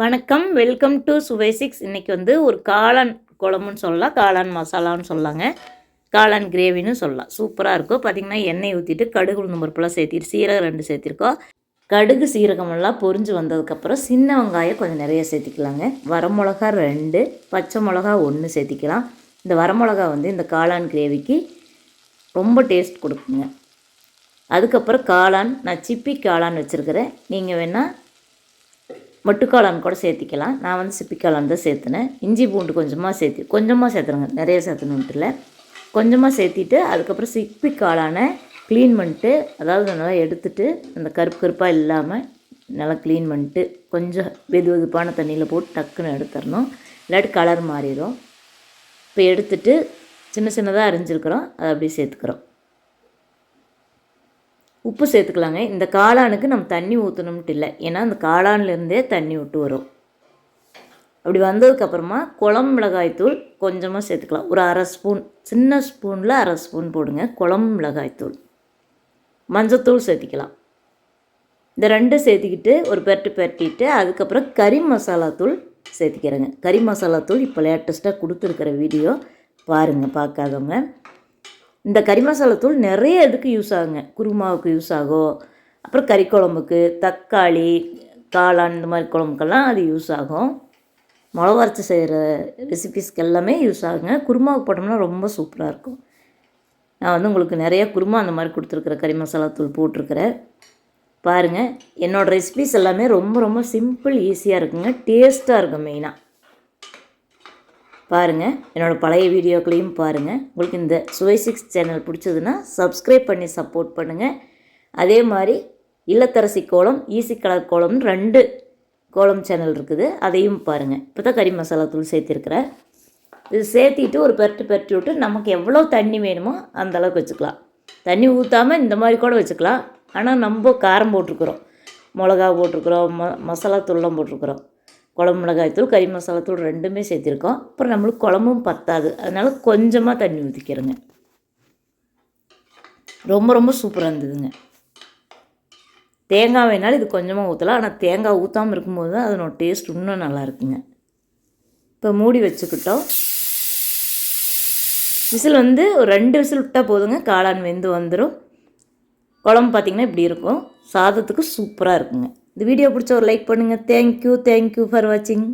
வணக்கம். Welcome to சுவை six இன்றைக்கி வந்து ஒரு காளான் குழம்புன்னு சொல்லலாம். காளான் மசாலான்னு சொல்லலாங்க காளான் கிரேவின்னு சொல்லலாம். சூப்பராக இருக்கும். பார்த்திங்கன்னா எண்ணெய் ஊற்றிட்டு கடுகு உளுந்து பருப்புலாம் சேர்த்திட்டு சீரகம் ரெண்டு சேர்த்திருக்கோம். கடுகு சீரகமெல்லாம் பொரிஞ்சு வந்ததுக்கப்புறம் சின்ன வெங்காயம் கொஞ்சம் நிறைய சேர்த்திக்கலாங்க. வரமிளகா ரெண்டு பச்சை மிளகா ஒன்று சேர்த்திக்கலாம். இந்த வரமிளகா வந்து இந்த காளான் கிரேவிக்கு ரொம்ப டேஸ்ட் கொடுக்குங்க. அதுக்கப்புறம் காளான் நான் சிப்பி காளான் வச்சுருக்கிறேன். நீங்கள் வேணால் மொட்டுக்காளான் கூட சேர்த்திக்கலாம். நான் வந்து சிப்பிக்காளான் தான் சேர்த்துனேன். இஞ்சி பூண்டு கொஞ்சமாக சேர்த்து கொஞ்சமாக சேர்த்துருங்க நிறைய சேர்த்தணுன்ட்டு இல்லை கொஞ்சமாக சேர்த்திட்டு அதுக்கப்புறம் சிப்பிக்காளானை க்ளீன் பண்ணிட்டு அதாவது நல்லா எடுத்துட்டு அந்த கருப்பு கருப்பாக இல்லாமல் நல்லா க்ளீன் பண்ணிட்டு கொஞ்சம் வெது வெதுப்பான தண்ணியில் போட்டு டக்குன்னு எடுத்துடணும். இல்லாட்டி கலர் மாறிடும். இப்போ எடுத்துட்டு சின்ன சின்னதாக அரிஞ்சிருக்கிறோம். அதை அப்படியே சேர்த்துக்கிறோம். உப்பு சேர்த்துக்கலாங்க. இந்த காளானுக்கு நம்ம தண்ணி ஊற்றணும்ட்டு இல்லை. ஏன்னா அந்த காளான்லேருந்தே தண்ணி விட்டு வரும். அப்படி வந்ததுக்கப்புறமா குழம்பு மிளகாய்த்தூள் கொஞ்சமாக சேர்த்துக்கலாம். ஒரு அரை ஸ்பூன் சின்ன ஸ்பூனில் அரை ஸ்பூன் போடுங்க. குழம்பு மிளகாய்த்தூள் மஞ்சத்தூள் சேர்த்திக்கலாம். இந்த ரெண்டும் சேர்த்திக்கிட்டு ஒரு பெரட்டு பெரட்டிட்டு அதுக்கப்புறம் கறி மசாலா தூள் சேர்த்திக்கிறேங்க. கறி மசாலா தூள் இப்போ லேட்டஸ்ட்டாக கொடுத்துருக்குற வீடியோ பாருங்கள் பார்க்காதவங்க. இந்த கறி மசாலா தூள் நிறைய இதுக்கு யூஸ் ஆகுங்க. குருமாவுக்கு யூஸ் ஆகும் அப்புறம் கறி குழம்புக்கு தக்காளி காளான் இந்த மாதிரி குழம்புக்கெல்லாம் அது யூஸ் ஆகும் மிளகு அரைச்சி செய்கிற ரெசிபிஸ்க்கு எல்லாமே யூஸ் ஆகுங்க. குருமாவுக்கு போட்டோம்னா ரொம்ப சூப்பராக இருக்கும். நான் வந்து உங்களுக்கு நிறைய குருமா அந்த மாதிரி கொடுத்துருக்குறேன் கறி மசாலா தூள் போட்டிருக்கிறேன். பாருங்கள் என்னோடய ரெசிபிஸ் எல்லாமே ரொம்ப ரொம்ப சிம்பிள் ஈஸியாக இருக்குங்க. டேஸ்ட்டாக இருக்கும் மெயினாக பாருங்கள் என்னோடய பழைய வீடியோக்களையும் பாருங்கள் உங்களுக்கு இந்த சுவை சிக்ஸ் சேனல் பிடிச்சதுன்னா சப்ஸ்கிரைப் பண்ணி சப்போர்ட் பண்ணுங்கள் அதே மாதிரி இல்லத்தரசி கோலம் ஈசி கலர் கோலம்னு ரெண்டு கோலம் சேனல் இருக்குது. அதையும் பாருங்கள் இப்போ தான் கறி மசாலா தூள் சேர்த்துருக்குறேன் இது சேர்த்திட்டு ஒரு பெரட்டு பெரட்டி விட்டு நமக்கு எவ்வளோ தண்ணி வேணுமோ அந்த அளவுக்கு வச்சுக்கலாம். தண்ணி ஊற்றாமல் இந்த மாதிரி கூட வச்சுக்கலாம். ஆனால் நம்ம காரம் போட்டிருக்குறோம். மிளகா போட்டிருக்குறோம். ம மசாலா தூள்லாம் போட்டிருக்குறோம். குழம்பு மிளகாய்த்தூள் கறி மசாலாத்தூள் ரெண்டுமே சேர்த்திருக்கோம். அப்புறம் நம்மளுக்கு குழம்பும் பத்தாது. அதனால் கொஞ்சமாக தண்ணி ஊற்றிக்கிறேங்க ரொம்ப ரொம்ப சூப்பராக இருந்ததுங்க. தேங்காய் வேணாலும் இது கொஞ்சமாக ஊற்றலாம் ஆனால் தேங்காய் ஊற்றாமல் இருக்கும்போது தான் அதனோட டேஸ்ட் இன்னும் நல்லா இருக்குங்க. இப்போ மூடி வச்சுக்கிட்டோம். விசில் வந்து ஒரு ரெண்டு விசில் விட்டால் போதுங்க. காளான் வெந்து வந்துடும் குழம்பு பார்த்திங்கன்னா இப்படி இருக்கும். சாதத்துக்கு சூப்பராக இருக்குங்க. இந்த வீடியோ பிடிச்ச ஒரு லைக் பண்ணுங்கள் தேங்க்யூ தேங்க்யூ ஃபார் வாட்சிங்